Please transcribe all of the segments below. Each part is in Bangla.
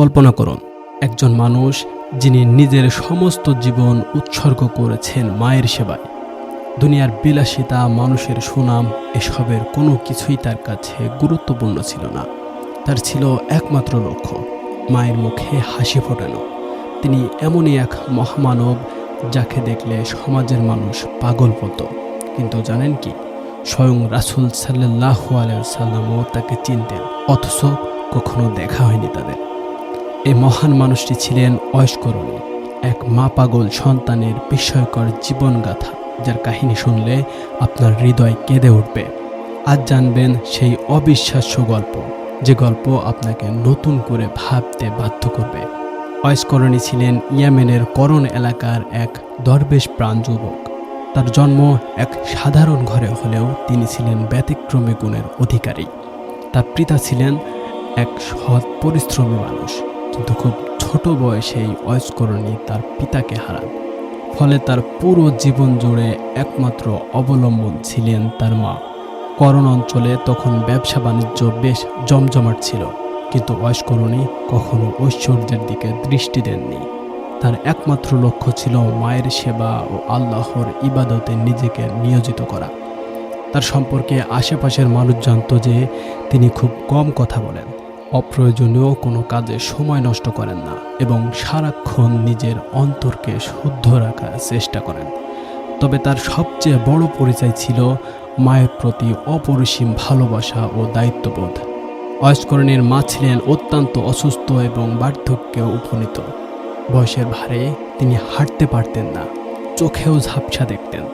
কল্পনা করুন, একজন মানুষ যিনি নিজের সমস্ত জীবন উৎসর্গ করেছেন মায়ের সেবায়। দুনিয়ার বিলাসিতা, মানুষের সুনাম, এসবের কোনো কিছুই তার কাছে গুরুত্বপূর্ণ ছিল না। তার ছিল একমাত্র লক্ষ্য, মায়ের মুখে হাসি ফোটানো। তিনি এমনই এক মহামানব যাকে দেখলে সমাজের মানুষ পাগল হতো কিন্তু জানেন কি? স্বয়ং রাসুল সাল্লাহ সাল্লামও তাকে চিনতেন, অথচ কখনো দেখা হয়নি তাদের। এই মহান মানুষটি ছিলেন অয়স্করণী এক মা পাগল সন্তানের বিস্ময়কর জীবনগাথা, যার কাহিনী শুনলে আপনার হৃদয় কেঁদে উঠবে। আজ জানবেন সেই অবিশ্বাস্য গল্প, যে গল্প আপনাকে নতুন করে ভাবতে বাধ্য করবে। অয়স্করণী ছিলেন ইয়েমেনের করণ এলাকার এক দরবেশ প্রাণ যুবক। তার জন্ম এক সাধারণ ঘরে হলেও তিনি ছিলেন ব্যতিক্রমী গুণের অধিকারী। তার পিতা ছিলেন এক সৎ পরিশ্রমী মানুষ। কিন্তু খুব ছোট বয়সেই অয়স্করণী তার পিতাকে হারান। ফলে তার পুরো জীবন জুড়ে একমাত্র অবলম্বন ছিলেন তার মা। করণ অঞ্চলে তখন ব্যবসা বাণিজ্য বেশ জমজমাট ছিল, কিন্তু অয়স্করণী কখনো ঐশ্বর্যের দিকে দৃষ্টি দেননি। তার একমাত্র লক্ষ্য ছিল মায়ের সেবা ও আল্লাহর ইবাদতে নিজেকে নিয়োজিত করা। তার সম্পর্কে আশেপাশের মানুষ জানত যে তিনি খুব কম কথা বলেন। অপ্রয়োজনীয় কোনো কাজে সময় নষ্ট করেন না এবং সারাক্ষণ নিজের অন্তরকে শুদ্ধ রাখার চেষ্টা করেন। তবে তার সবচেয়ে বড় পরিচয় ছিল মায়ের প্রতি অপরিসীম ভালোবাসা ও দায়িত্ববোধ। অয়স্করণের মা ছিলেন অত্যন্ত অসুস্থ এবং বার্ধক্যে উপনীত। বয়সের ভারে তিনি হাঁটতে পারতেন না, চোখেও ঝাপসা দেখতেন।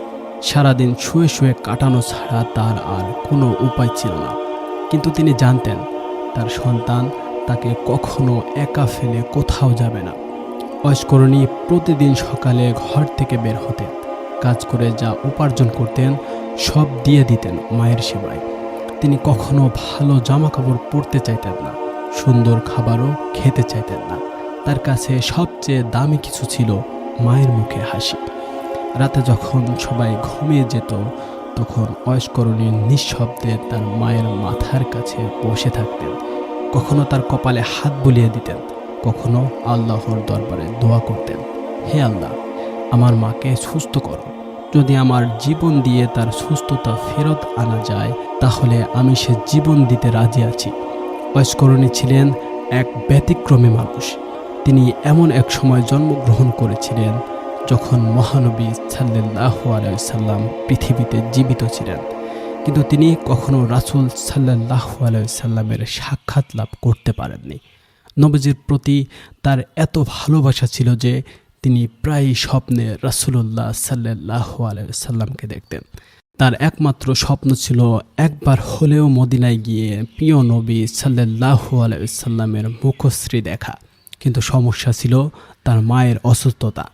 সারাদিন শুয়ে শুয়ে কাটানো ছাড়া তার আর কোনো উপায় ছিল না। কিন্তু তিনি জানতেন তার সন্তান তাকে কখনো একা ফেলে কোথাও যাবে না। অয়স্করণী প্রতিদিন সকালে ঘর থেকে বের হতেন কাজ করে যা উপার্জন করতেন, সব দিয়ে দিতেন মায়ের সেবায়। তিনি কখনো ভালো জামা কাপড় পরতে চাইতেন না, সুন্দর খাবারও খেতে চাইতেন না। তার কাছে সবচেয়ে দামি কিছু ছিল মায়ের মুখে হাসি। রাতে যখন সবাই ঘুমিয়ে যেত তখন অয়স্করণী নিঃশব্দে তার মায়ের মাথার কাছে বসে থাকতেন। কখনো তার কপালে হাত বুলিয়ে দিতেন, কখনো আল্লাহর দরবারে দোয়া করতেন। হে আল্লাহ, আমার মাকে সুস্থ করো। যদি আমার জীবন দিয়ে তার সুস্থতা ফেরত আনা যায়, তাহলে আমি সে জীবন দিতে রাজি আছি। অস্করণী ছিলেন এক ব্যতিক্রমী মানুষ। তিনি এমন এক সময় জন্মগ্রহণ করেছিলেন যখন মহানবী সাল্লাহ আলাইসাল্লাম পৃথিবীতে জীবিত ছিলেন, কিন্তু তিনি কখনো রাসুল সাল্লাহ আলাইসাল্লামের সাক্ষাৎ লাভ করতে পারেননি। নবীজির প্রতি তার এত ভালোবাসা ছিল যে তিনি প্রায় স্বপ্নে রাসুলুল্লাহ সাল্লাহ আলাইসাল্লামকে দেখতেন। তার একমাত্র স্বপ্ন ছিল একবার হলেও মদিনায় গিয়ে প্রিয় নবী সাল্লাহ আলাইসাল্লামের মুখশ্রী দেখা, কিন্তু সমস্যা ছিল তার মায়ের অসুস্থতা।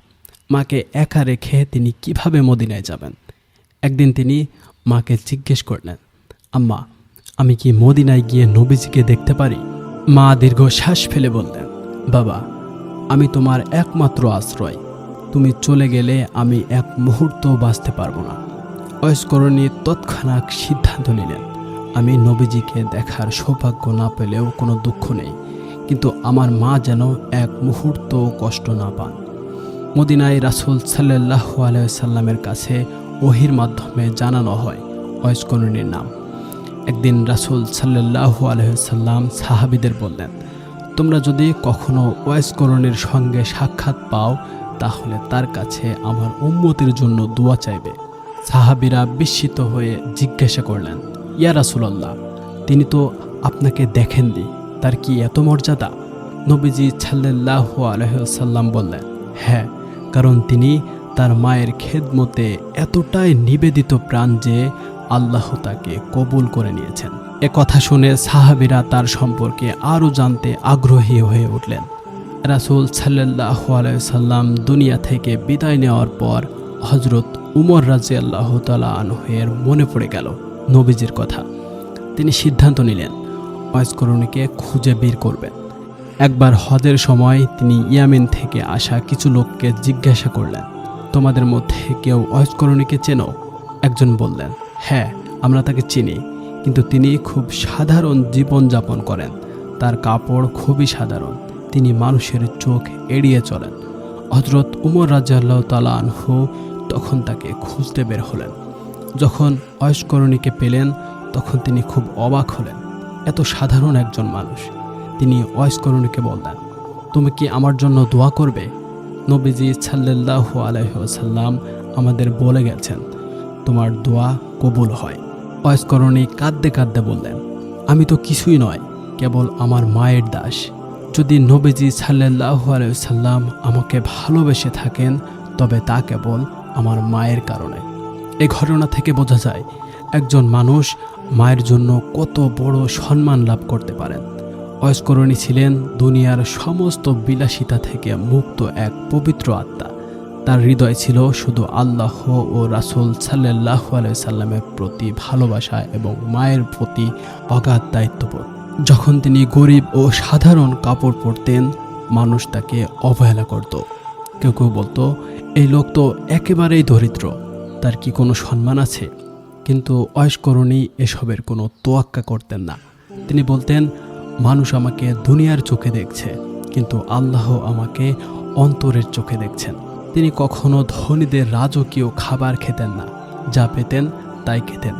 মাকে একা রেখে তিনি কীভাবে মদিনায় যাবেন? একদিন তিনি মাকে জিজ্ঞেস করলেন, আম্মা, আমি কি মদিনায় গিয়ে নবীজিকে দেখতে পারি? মা দীর্ঘ শ্বাস ফেলে বললেন, বাবা, আমি তোমার একমাত্র আশ্রয়। তুমি চলে গেলে আমি এক মুহূর্ত বাঁচতে পারব না। অয়স্করণী তৎক্ষণাৎ সিদ্ধান্ত নিলেন, আমি নবীজিকে দেখার সৌভাগ্য না পেলেও কোনো দুঃখ নেই, কিন্তু আমার মা যেন এক মুহূর্ত কষ্ট না পান। মদিনায় রাসুল সাল্লাহ আলাইসাল্লামের কাছে ওহির মাধ্যমে জানানো হয় অয়স্করণীর নাম। একদিন রাসুল সাল্লাহ আলহাম সাহাবিদের বললেন, তোমরা যদি কখনো ওয়াইসকরণের সঙ্গে সাক্ষাৎ পাও, তাহলে তার কাছে আমার উম্মতের জন্য দোয়া চাইবে। সাহাবিরা বিস্মিত হয়ে জিজ্ঞাসা করলেন, ইয়া রাসুলাল্লাহ, তিনি তো আপনাকে দেখেননি, তার কি এত মর্যাদা? নবীজি সাল্লাহ আলহ্লাম বললেন হ্যাঁ কারণ তিনি তার মায়ের খেদমতে এতটাই নিবেদিত প্রাণ যে আল্লাহ তাকে কবুল করে নিয়েছেন। এ কথা শুনে সাহাবিরা তার সম্পর্কে আরও জানতে আগ্রহী হয়ে উঠলেন। রাসুল সাল্লাহ সাল্লাম দুনিয়া থেকে বিদায় নেওয়ার পর হজরত উমর রাজি আল্লাহ তালা আনহের মনে পড়ে গেল নবীজির কথা। তিনি সিদ্ধান্ত নিলেন অয়স্করণীকে খুঁজে বের করবেন। একবার হজের সময় তিনি ইয়ামিন থেকে আসা কিছু লোককে জিজ্ঞাসা করলেন, তোমাদের মধ্যে কেউ অয়স্করণীকে চেনো? একজন বললেন হ্যাঁ আমরা তাকে চিনি, কিন্তু তিনি খুব সাধারণ জীবনযাপন করেন। তার কাপড় খুবই সাধারণ, তিনি মানুষের চোখ এড়িয়ে চলেন। হজরত উমর রাজাল্লাহ তালা আনহু তখন তাকে খুঁজতে বের হলেন। যখন অয়স্করণীকে পেলেন, তখন তিনি খুব অবাক হলেন। এত সাধারণ একজন মানুষ তিনি অয়স্করণীকে বললেন, তুমি কি আমার জন্য দোয়া করবে? নবীজি সাল্লাহ আলহ্লাম আমাদের বলে গেছেন, তোমার দোয়া কবুল হয়। অয়স্করণী কাঁদতে কাঁদতে বললেন, আমি তো কিছুই নয়, কেবল আমার মায়ের দাস। যদি নবীজি সাল্লাহ আলাইসাল্লাম আমাকে ভালোবেসে থাকেন, তবে তা কেবল আমার মায়ের কারণে। এ ঘটনা থেকে বোঝা যায়, একজন মানুষ মায়ের জন্য কত বড় সম্মান লাভ করতে পারেন। অয়স্করণী ছিলেন দুনিয়ার সমস্ত বিলাসিতা থেকে মুক্ত এক পবিত্র আত্মা। তার হৃদয় ছিল শুধু আল্লাহ ও রাসুল সাল্লাহ সাল্লামের প্রতি ভালোবাসা এবং মায়ের প্রতি অগাধ দায়িত্ববোধ। যখন তিনি গরিব ও সাধারণ কাপড় পরতেন, মানুষ তাকে অবহেলা করত। কেউ কেউ বলতো, এই লোক তো একেবারেই দরিদ্র, তার কি কোনো সম্মান আছে? কিন্তু অয়স্করণী এসবের কোনো তোয়াক্কা করতেন না। তিনি বলতেন মানুষ আমাকে দুনিয়ার চোখে দেখছে, কিন্তু আল্লাহ আমাকে অন্তরের চোখে দেখছেন। তিনি কখনো ধনীদের রাজকীয় খাবার খেতেন না, যা পেতেন তাই খেতেন।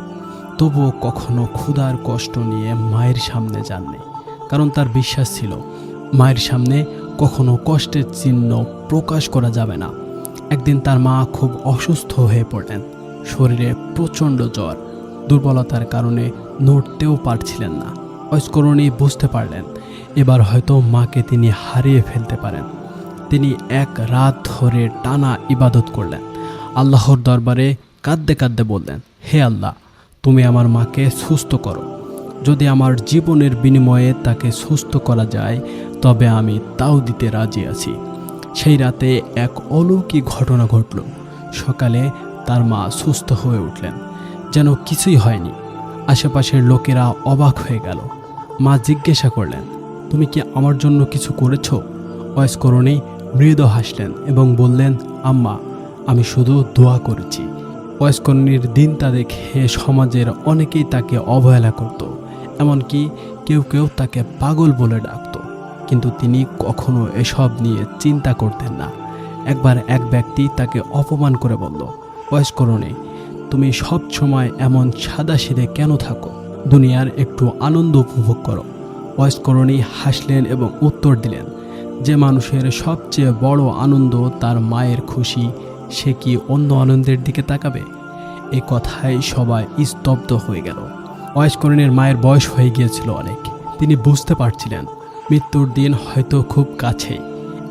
তবুও কখনো ক্ষুধার কষ্ট নিয়ে মায়ের সামনে যাননি, কারণ তার বিশ্বাস ছিল, মায়ের সামনে কখনো কষ্টের চিহ্ন প্রকাশ করা যাবে না। একদিন তার মা খুব অসুস্থ হয়ে পড়লেন, শরীরে প্রচণ্ড জ্বর, দুর্বলতার কারণে নড়তেও পারছিলেন না। অস্করণী বুঝতে পারলেন। এবার হয়তো মাকে তিনি হারিয়ে ফেলতে পারেন। তিনি এক রাত ধরে টানা ইবাদত করলেন। আল্লাহর দরবারে কাঁদতে কাঁদতে বললেন, হে আল্লাহ, তুমি আমার মাকে সুস্থ করো। যদি আমার জীবনের বিনিময়ে তাকে সুস্থ করা যায়, তবে আমি তাও দিতে রাজি আছি। সেই রাতে এক অলৌকিক ঘটনা ঘটল। সকালে তার মা সুস্থ হয়ে উঠলেন। যেন কিছুই হয়নি। আশেপাশের লোকেরা অবাক হয়ে গেল। মা জিজ্ঞাসা করলেন, তুমি কি আমার জন্য কিছু করেছ? অয়স্করণী মৃদু হাসলেন এবং বললেন, আম্মা, আমি শুধু দোয়া করেছি। বয়স্কর্ণীর দিনটা দেখে সমাজের অনেকেই তাকে অবহেলা করত, এমনকি কেউ কেউ তাকে পাগল বলে ডাকত। কিন্তু তিনি কখনো এসব নিয়ে চিন্তা করতেন না। একবার এক ব্যক্তি তাকে অপমান করে বলল বয়স্করণে তুমি সব সময় এমন সাদা সিধে কেন থাকো? দুনিয়ার একটু আনন্দ উপভোগ করো। বয়স্করণী হাসলেন এবং উত্তর দিলেন, যে মানুষের সবচেয়ে বড় আনন্দ তার মায়ের খুশি, সে কি অন্য আনন্দের দিকে তাকাবে? এ কথায় সবাই স্তব্ধ হয়ে গেল। অয়স্করণের মায়ের বয়স হয়ে গিয়েছিল অনেক। তিনি বুঝতে পারছিলেন, মৃত্যুর দিন হয়তো খুব কাছেই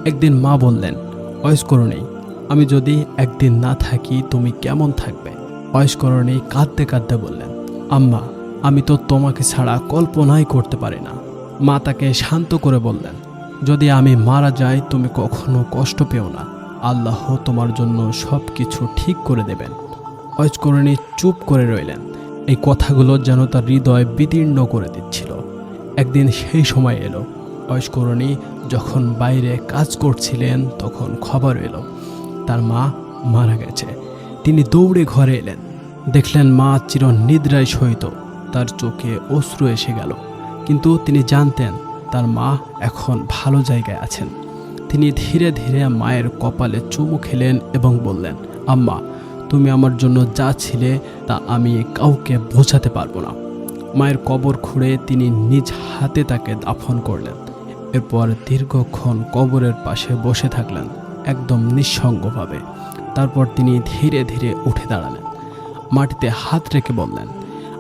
একদিন মা বললেন অয়স্করণী আমি যদি একদিন না থাকি, তুমি কেমন থাকবে? অয়স্করণী কাঁদতে কাঁদতে বললেন, আম্মা আমি তো তোমাকে ছাড়া কল্পনাই করতে পারি না। মা তাকে শান্ত করে বললেন, যদি আমি মারা যাই, তুমি কখনো কষ্ট পেও না। আল্লাহ তোমার জন্য সব কিছু ঠিক করে দেবেন। অয়স্করণী চুপ করে রইলেন। এই কথাগুলো যেন তার হৃদয় বিদীর্ণ করে দিচ্ছিল। একদিন সেই সময় এলো। অয়স্করণী যখন বাইরে কাজ করছিলেন, তখন খবর এলো। তার মা মারা গেছে। তিনি দৌড়ে ঘরে এলেন। দেখলেন মা চির নিদ্রায় সহিত তার চোখে অশ্রু এসে গেল। কিন্তু তিনি জানতেন তার মা এখন ভালো জায়গায় আছেন। তিনি ধীরে ধীরে মায়ের কপালে চুমু খেলেন এবং বললেন, আম্মা, তুমি আমার জন্য যা ছিলে তা আমি কাউকে বোঝাতে পারব না। মায়ের কবর খুঁড়ে তিনি নিজ হাতে তাকে দাফন করলেন। এরপর দীর্ঘক্ষণ কবরের পাশে বসে থাকলেন একদম নিঃসঙ্গভাবে। তারপর তিনি ধীরে ধীরে উঠে দাঁড়ালেন। মাটিতে হাত রেখে বললেন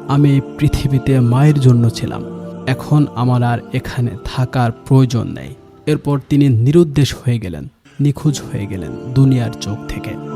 আমি পৃথিবীতে মায়ের জন্য ছিলাম। এখন আমার আর এখানে থাকার প্রয়োজন নেই। এরপর তিনি নিরুদ্দেশ হয়ে গেলেন, নিখোঁজ হয়ে গেলেন দুনিয়ার চোখ থেকে।